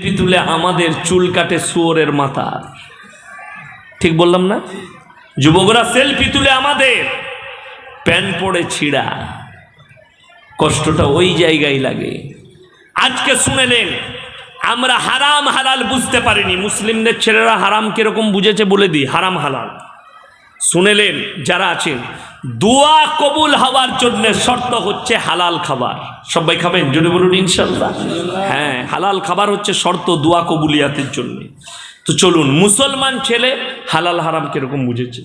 Selfie তুলে আমাদের চুল কাটে শুয়োরের মাথা। ঠিক বললাম না? যুবকরা সেলফি তুলে আমাদের। প্যান্ট পড়ে ছিঁড়া। কষ্টটা ওই জায়গায় লাগে। আজকে শুনে নেন, আমরা হারাম হালাল বুঝতে পারিনি। মুসলিমদের ছেলেরা হারাম কীরকম বুঝেছে বলে দিই। হারাম হালাল। শুনেলেন যারা আছেন দোয়া কবুল হওয়ার জন্য শর্ত হচ্ছে হালাল খাবার। সবাই খাবেন? যদি বলুন ইনশাল্লাহ হ্যাঁ হালাল খাবার হচ্ছে শর্ত দোয়া কবুলিয়াতের জন্য। তো চলুন মুসলমান ছেলে হালাল হারাম কীরকম বুঝেছে?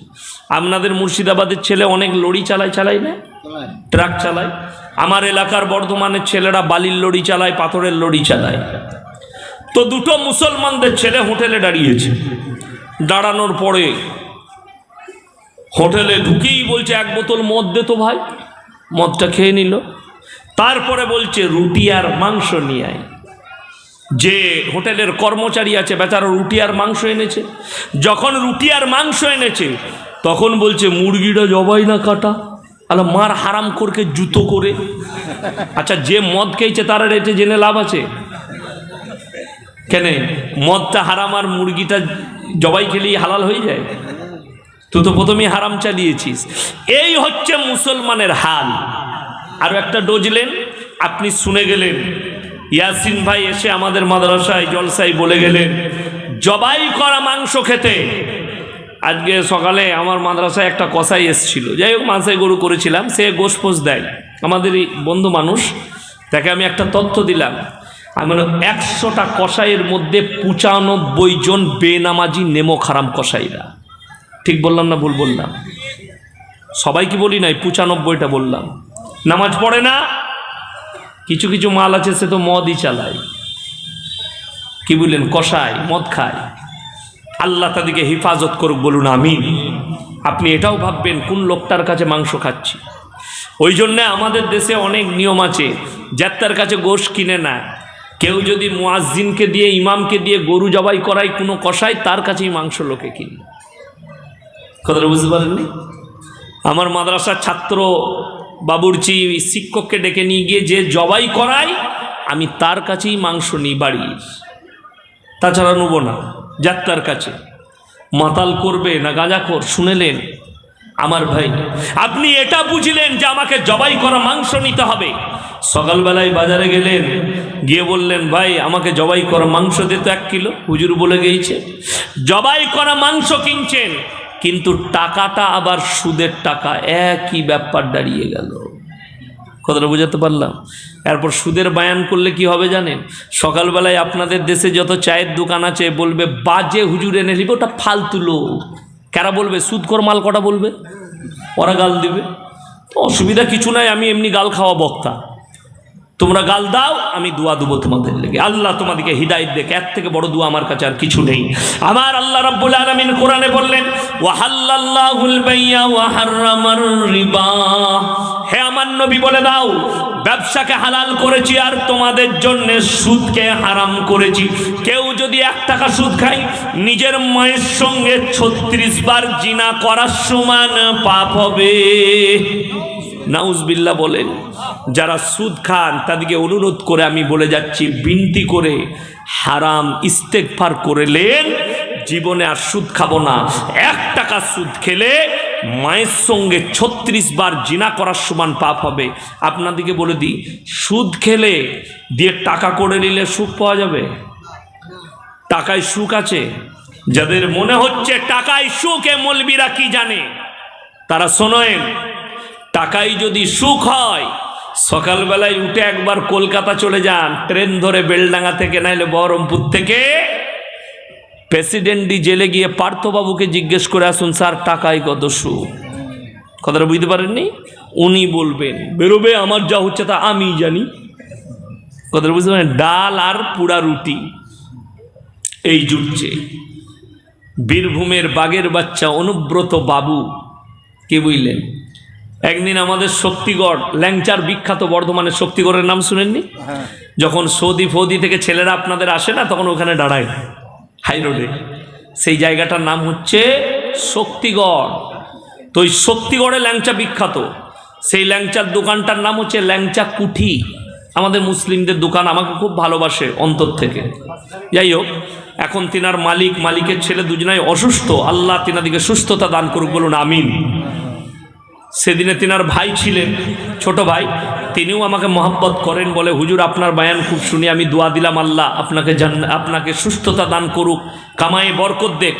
আপনাদের মুর্শিদাবাদের ছেলে অনেক লড়ি চালায় চালায় না? ট্রাক চালায়। আমার এলাকার বর্ধমানের ছেলেরা বালির লড়ি চালায় পাথরের লড়ি চালায়। তো দুটো মুসলমানদের ছেলে হোটেলে দাঁড়িয়েছে। দাঁড়ানোর পরে হোটেলে ঢুকেই বলছে, এক বোতল মদ দে তো ভাই। মদটা খেয়ে নিল। তারপরে বলছে, রুটি আর মাংস নিয়ে আয়। যে হোটেলের কর্মচারী আছে, বেচারা রুটি আর মাংস এনেছে। যখন রুটি আর মাংস এনেছে, তখন বলছে, মুরগিটা জবাই না কাটা। আলো মার হারাম করকে জুতো করে। আচ্ছা যে মদ খেয়েছে, তার রেটে জেনে লাভ আছে? কেন? মদটা হারাম আর মুরগিটা জবাই খেলেই হালাল হয়ে যায়? তুই তো প্রথমেই হারাম চালিয়েছিস। এই হচ্ছে মুসলমানের হাল। আরও একটা ডোজলেন আপনি শুনে গেলেন। ইয়াসিন ভাই এসে আমাদের মাদ্রাসায় জলসাই বলে গেলেন, জবাই করা মাংস খেতে। আজকে সকালে আমার মাদ্রাসায় একটা কষাই এসছিল। যাই হোক মাংসাই গরু করেছিলাম, সে গোসপোষ দেয়। আমাদেরই বন্ধু মানুষ, তাকে আমি একটা তথ্য দিলাম। আমি একশোটা কষাইয়ের মধ্যে পঁচানব্বই জন বেনামাজি নেমো খারাম কষাইরা ঠিক বললাম না ভুল বললাম? সবাই কি বলি নাই? পঁচানব্বইটা বললাম। নামাজ পড়ে না? কিছু কিছু মাল আছে, সে তো মদই চালায়। কি বললেন? কষায়, মদ খায়। আল্লাহ তাদেরকে হেফাজত করুক বলুন আমি আপনি এটাও ভাববেন, কোন লোকটার কাছে মাংস খাচ্ছি? ওই জন্যে আমাদের দেশে অনেক নিয়ম আছে, যাত্রার কাছে গোশ কিনে না কেউ যদি মুয়াজ্জিনকে দিয়ে, ইমামকে দিয়ে গরু জবাই করায়, কোনো কষায়, তার কাছেই মাংস লোকে কিনে। কথাটা বুঝতে পারেননি? আমার মাদ্রাসার ছাত্র বাবুরচি শিক্ষককে ডেকে নিয়ে গিয়ে যে জবাই করাই আমি তার কাছেই মাংস নিই বাড়ির তাছাড়া নেব না, যাত্রার কাছে। মাতাল করবে না গাঁজাখোর শুনেলেন? আমার ভাই, আপনি এটা বুঝলেন যে আমাকে জবাই করা মাংস নিতে হবে। সকালবেলায় বাজারে গেলেন, গিয়ে বললেন, ভাই, আমাকে জবাই করা মাংস দিতে এক কিলো। হুজুর বলে গিয়েছে, জবাই করা মাংস কিনছেন কিন্তু টাকাটা আবার সুদের টাকা, একই ব্যাপার দাঁড়িয়ে গেল। কথাটা বুঝাতে পারলাম? এরপর সুদের বায়ান করলে কি হবে জানেন? সকালবেলায় আপনাদের দেশে যত চায়ের দোকান আছে, বলবে, বাজে হুজুর এনে নিবে ওটা ফালতু লোক। কারা বলবে? সুদকর মাল কটা বলবে? ওরা গাল দিবে। অসুবিধা কিছু নাই, আমি এমনি গাল খাওয়া বক্তা। তোমরা গাল দাও, আমি দোয়া দেবো তোমাদের লেগে। আল্লাহ তোমাদেরকে হৃদায়ত দেখে, এর থেকে বড় দোয়া আমার কাছে আর কিছু নেই। আমার আল্লাহ রাব্বুল আলামিন কোরআনে বললেন, ওয়াহাল্লাল্লাহুল বাইয়া রিবা। হে আমার নবী, বলে দাও, ব্যবসাকে হালাল করেছি আর তোমাদের জন্য সুদকে হারাম করেছি। কেউ যদি এক টাকা সুদ খায়, নিজের মায়ের সঙ্গে ছত্রিশ বার জিনা করার সমান পাপ হবে। নাউজবিল্লা বলেন, যারা সুদ খান তাদেরকে অনুরোধ করে আমি বলে যাচ্ছি, বিনতি করে হারাম ইস্তেকফার করেলেন জীবনে আর সুদ খাব না। এক টাকা সুদ খেলে মায়ের সঙ্গে ছত্রিশ বার জিনা করার সমান পাপ হবে। আপনাদেরকে বলে দিই, সুদ খেলে দিয়ে টাকা করে নিলে সুখ পাওয়া যাবে? টাকায় সুখ আছে? যাদের মনে হচ্ছে টাকায় সুখ এ মলবিরা কি জানে? তারা শোনেন টাকাই যদি সুখ হয়, সকালবেলায় উঠে একবার কলকাতা চলে যান, ট্রেন ধরে বেলডাঙ্গা থেকে, নাইলে বহরমপুর থেকে। প্রেসিডেন্টই জেলে গিয়ে পার্থবাবুকে জিজ্ঞেস করে আসুন, স্যার, টাকায় কত সুখ? কথাটা বুঝতে পারেননি? উনি বলবেন, বেরোবে, আমার যা হচ্ছে তা আমি জানি। কথাটা বুঝতে পারেন? ডাল আর পুরা রুটি, এই জুটছে। বীরভূমের বাগের বাচ্চা অনুব্রত বাবু, কে বুঝলেন? একদিন আমাদের শক্তিগড় ল্যাংচার বিখ্যাত বর্ধমানের শক্তিগড়ের নাম শুনেননি? যখন সৌদি ফৌদি থেকে ছেলেরা আপনাদের আসে না তখন ওখানে দাঁড়ায়। হাই রোডে। সেই জায়গাটার নাম হচ্ছে শক্তিগড়। তো ওই শক্তিগড়ে ল্যাংচা বিখ্যাত। সেই ল্যাংচার দোকানটার নাম হচ্ছে ল্যাংচা কুঠি। আমাদের মুসলিমদের দোকান আমাকে খুব ভালোবাসে অন্তর থেকে। যাই হোক এখন তিনার মালিক মালিকের ছেলে দুজনাই অসুস্থ। আল্লাহ তিনাদিকে সুস্থতা দান করুক বলুন আমিন। সেদিনে তিনার ভাই ছিলেন, ছোট ভাই। তিনিও আমাকে মহাব্বত করেন, বলে, হুজুর, আপনার বায়ান খুব শুনি আমি দোয়া দিলাম আল্লাহ, আপনাকে জান, আপনাকে সুস্থতা দান করুক, কামায়ে বরকত দেখ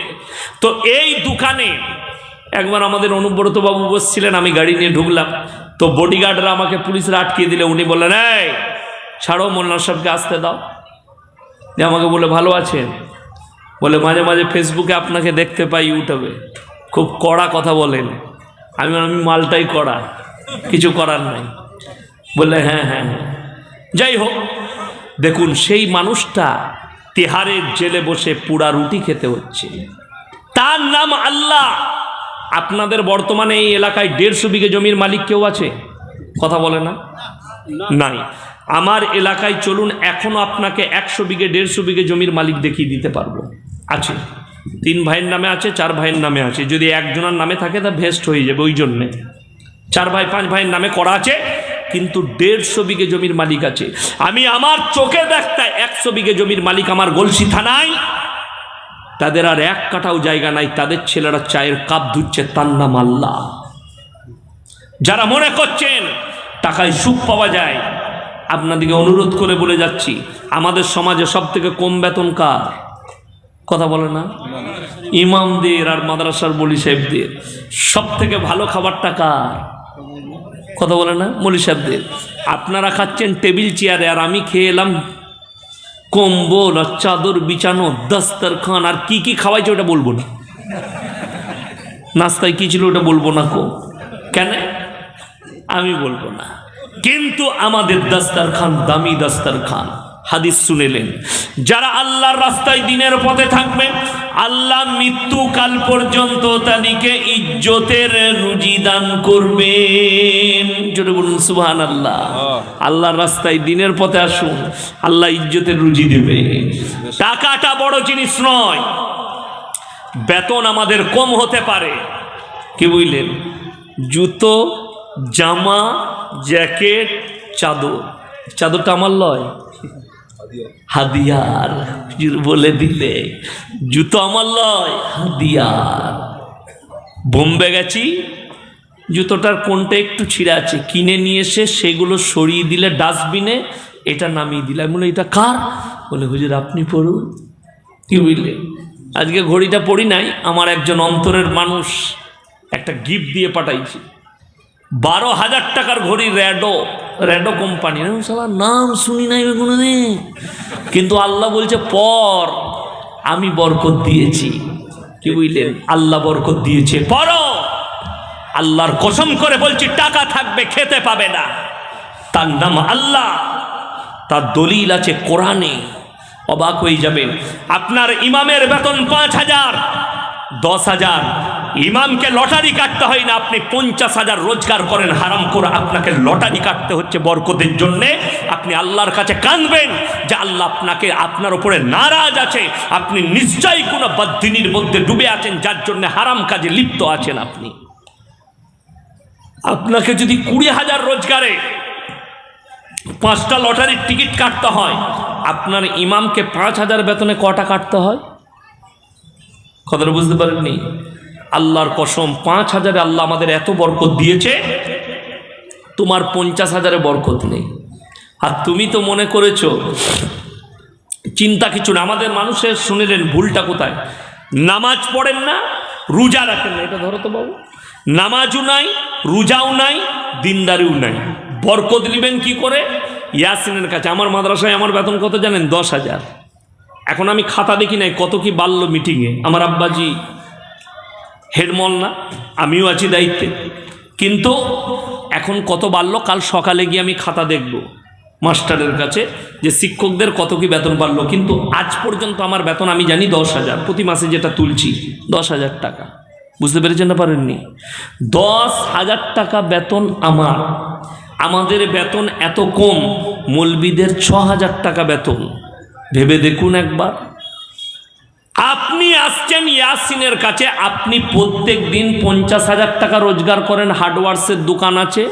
তো এই দোকানে একবার আমাদের অনুব্রত বাবু বসছিলেন, আমি গাড়ি নিয়ে ঢুকলাম। তো বডিগার্ডরা আমাকে পুলিশরা আটকিয়ে দিলে, উনি বললেন, এই, ছাড়ো মোল্লা সাহেবকে আসতে দাও। যে আমাকে বলে ভালো আছেন? বলে, মাঝে মাঝে ফেসবুকে আপনাকে দেখতে পাই, ইউটিউবে। খুব কড়া কথা বলেন। আমি আমি মালটাই করা। কিছু করার নাই। বললে হ্যাঁ হ্যাঁ হ্যাঁ। যাই হোক, দেখুন, সেই মানুষটা তেহারের জেলে বসে পুরা রুটি খেতে হচ্ছে। তার নাম আল্লাহ। আপনাদের বর্তমানে এই এলাকায় দেড়শো বিঘে জমির মালিক কেউ আছে? কথা বলে না? নাই। আমার এলাকায় চলুন, এখনও আপনাকে একশো বিঘে, দেড়শো বিঘে জমির মালিক দেখিয়ে দিতে পারব। আছে। তিন ভাইয়ের নামে আছে, চার ভাইয়ের নামে আছে। যদি একজনের নামে থাকে, তা ভেস্ট হয়ে যাবে ওই জন্যে। চার ভাই, পাঁচ ভাইয়ের নামে করা আছে, কিন্তু দেড়শো বিঘে জমির মালিক আছে। আমি আমার চোখে দেখতে একশো বিঘে জমির মালিক আমার গলসি থানায়। তাদের আর এক কাটাও জায়গা নাই, তাদের ছেলেরা চায়ের কাপ ধুচ্ছে, তার নাম আল্লাহ। যারা মনে করছেন টাকায় সুখ পাওয়া যায়, আপনাদেরকে অনুরোধ করে বলে যাচ্ছি, আমাদের সমাজে সব থেকে কম বেতন কার কথা বলে না? ইমামদের আর মাদ্রাসার বলি সাহেবদের। সব থেকে ভালো খাবারটা কার? কথা বলে না? মলি সাহেবদের। আপনারা খাচ্ছেন টেবিল চেয়ারে আর আমি খেয়ে এলাম কম্বল আর চাদর বিছানো দস্তরখান। আর কি কি খাওয়াইছে ওটা বলব না। নাস্তায় কি ছিল ওটা বলব না কো। কেন? আমি বলব না। কিন্তু আমাদের দস্তরখান দামি দস্তরখান। হাদিস শুনেলেন। যারা আল্লাহর রাস্তায় দিনের পথে থাকবে আল্লাহ মৃত্যুকাল পর্যন্ত তাদেরকে ইজ্জতের রুজি দান করবেন। জোরে বলুন সুবহান আল্লাহ। আল্লাহর রাস্তায় দিনের পথে আসুন আল্লাহ ইজ্জতের রুজি দেবে। টাকাটা বড় জিনিস নয় বেতন আমাদের কম হতে পারে। কি বুঝলেন? জুতো জামা জ্যাকেট চাদর। চাদরটা আমার লয়। হাদিয়ার হুজুর বলে দিলে, জুতো আমার লয়, হাদিয়ার। বোম্বে গেছি, জুতোটার কোনটা একটু ছিঁড়ে আছে, কিনে নিয়ে এসে সেগুলো সরিয়ে দিলে ডাস্টবিনে, এটা নামিয়ে দিলে। আমি বলে এটা কার? বলে, হুজুর, আপনি পড়ুন। কি বুঝলে? আজকে ঘড়িটা পড়ি নাই, আমার একজন অন্তরের মানুষ একটা গিফট দিয়ে পাঠাইছে। বারো হাজার টাকার ঘড়ি র্যাডো র্যাডো কোম্পানি সালা নাম শুনি নাই কোনোদিন। কিন্তু আল্লাহ বলছে, পর, আমি বরকত দিয়েছি। কি বুঝলেন? আল্লাহ বরকত দিয়েছে পর আল্লাহর কসম করে বলছি, টাকা থাকবে, খেতে পাবে না। তার নাম আল্লাহ। তার দলিল আছে কোরআনে। অবাক হয়ে যাবেন। আপনার ইমামের বেতন পাঁচ হাজার, দশ হাজার। ইমামকে লটারি কাটতে হয় না, আপনি পঞ্চাশ হাজার রোজগার করেন, হারাম করে আপনাকে লটারি কাটতে হচ্ছে বরকতের জন্যে। আপনি আল্লাহর কাছে কাঁদবেন যে আল্লাহ আপনাকে, আপনার উপরে নারাজ আছে। আপনি নিশ্চয়ই কোনো বদ্দিনীর মধ্যে ডুবে আছেন, যার জন্য হারাম কাজে লিপ্ত আছেন আপনি। আপনাকে যদি কুড়ি হাজার রোজগারে পাঁচটা লটারির টিকিট কাটতে হয়, আপনার ইমামকে পাঁচ হাজার বেতনে কটা কাটতে হয়? কথাটা বুঝতে পারেননি? আল্লাহর কসম, পাঁচ হাজারে আল্লাহ আমাদের এত বরকত দিয়েছে, তোমার পঞ্চাশ হাজারে বরকত নেই। আর তুমি তো মনে করেছ, চিন্তা কিছু না, আমাদের মানুষের শুনিলেন ভুলটা কোথায়? নামাজ পড়েন না, রোজা রাখেন না, এটা ধরো তো বাবু। নামাজও নাই, রোজাও নাই, দিনদারিও নাই। বরকত নেবেন কি করে? ইয়াসিনের কাছে। আমার মাদ্রাসায় আমার বেতন কত জানেন? দশ হাজার। এখন আমি খাতা দেখি নাই কত কি বাড়লো মিটিংয়ে আমার আব্বাজি হেডমল না, আমিও আছি দায়িত্বে। কিন্তু এখন কত বাড়লো, কাল সকালে গিয়ে আমি খাতা দেখব। মাস্টারের কাছে যে শিক্ষকদের কত কি বেতন বাড়লো, কিন্তু আজ পর্যন্ত আমার বেতন আমি জানি দশ হাজার, প্রতি মাসে যেটা তুলছি দশ হাজার টাকা। বুঝতে পেরেছেন না পারেননি? দশ হাজার টাকা বেতন আমার। আমাদের বেতন এত কম, মলবিদের ছ হাজার টাকা বেতন। ভেবে দেখুন একবার। আপনি আসছেন ইয়াসিনের কাছে, আপনি প্রত্যেক দিন পঞ্চাশ হাজার টাকা রোজগার করেন, হার্ডওয়ার্সের দোকান আছে?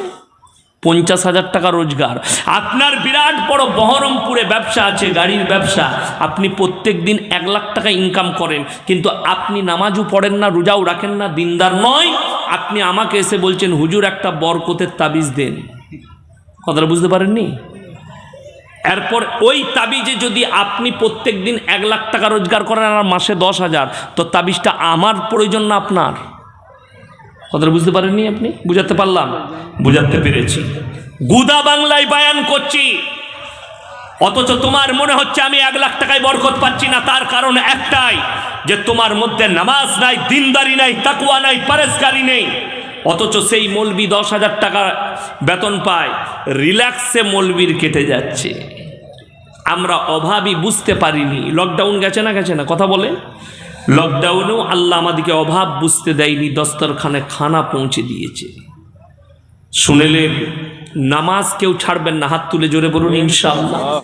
পঞ্চাশ হাজার টাকা রোজগার। আপনার বিরাট বড় বহরমপুরে ব্যবসা আছে, গাড়ির ব্যবসা। আপনি প্রত্যেক দিন এক লাখ টাকা ইনকাম করেন, কিন্তু আপনি নামাজও পড়েন না, রোজাও রাখেন না, দিনদার নয়। আপনি আমাকে এসে বলছেন, হুজুর, একটা বরকতের তাবিজ দেন। কথাটা বুঝতে পারেননি? এরপর ওই তাবিজে যদি আপনি প্রত্যেক দিন এক লাখ টাকা রোজগার করেন আর মাসে দশ হাজার, তো তাবিজটা আমার প্রয়োজন না আপনার? কথাটা বুঝতে পারেননি আপনি? বুঝাতে পারলাম? বুঝাতে পেরেছি। গুদা বাংলায় বায়ান করছি। অথচ তোমার মনে হচ্ছে আমি এক লাখ টাকায় বরকত পাচ্ছি না, তার কারণ একটাই, যে তোমার মধ্যে নামাজ নাই, দিনদারি নাই তাকুয়া নাই পারেসকারি নেই। অথচ সেই মলবি দশ হাজার টাকা বেতন পায়। রিল্যাক্সে মলবির কেটে যাচ্ছে। আমরা অভাবই বুঝতে পারিনি। লকডাউন গেছে না গেছে না? কথা বলে। লকডাউনেও আল্লাহ আমাদেরকে অভাব বুঝতে দেয়নি, দস্তরখানে খানা পৌঁছে দিয়েছে। শুনেলে নামাজ কেউ ছাড়বেন না, হাত তুলে জোরে বলুন, ইনশাআল্লাহ।